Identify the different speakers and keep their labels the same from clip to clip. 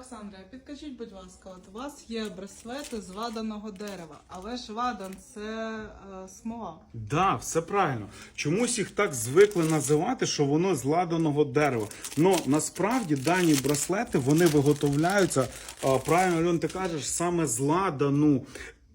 Speaker 1: Олександре, підкажіть, будь ласка, от у вас є браслети з ладаного дерева, але ж ладан це е, смола.
Speaker 2: Да, все правильно. Чомусь їх так звикли називати, що воно з ладаного дерева. Но насправді дані браслети вони виготовляються, Е, правильно Льон, ти кажеш, саме з ладану.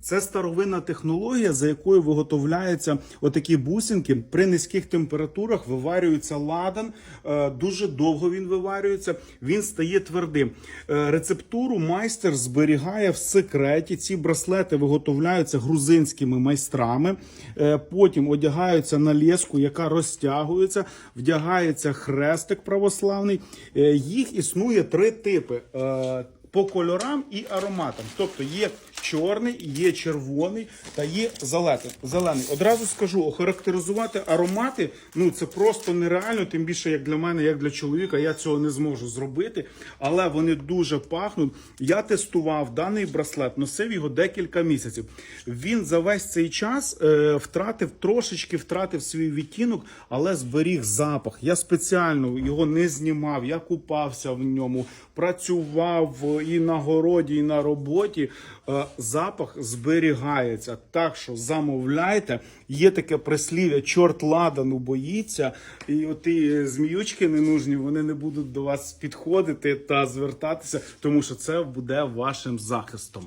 Speaker 2: Це старовинна технологія, за якою виготовляються отакі бусинки. При низьких температурах виварюється ладан. е, Дуже довго він виварюється, він стає твердим. Е, Рецептуру майстер зберігає в секреті. Ці браслети виготовляються грузинськими майстрами. Е, Потім одягаються на леску, яка розтягується, вдягається хрестик православний. Їх існує три типи. По кольорам і ароматам. Тобто є чорний, є червоний та є зелений. Одразу скажу, охарактеризувати аромати ну це просто нереально, тим більше як для мене, як для чоловіка, я цього не зможу зробити. Але вони дуже пахнуть. Я тестував даний браслет, носив його декілька місяців. Він за весь цей час е, втратив трошечки втратив свій відтінок, але зберіг запах. Я спеціально його не знімав, я купався в ньому, працював і на городі, і на роботі. Запах зберігається. Так що замовляйте. Є таке прислів'я, чорт ладану боїться, і оті зміючки ненужні, вони не будуть до вас підходити та звертатися, тому що це буде вашим захистом.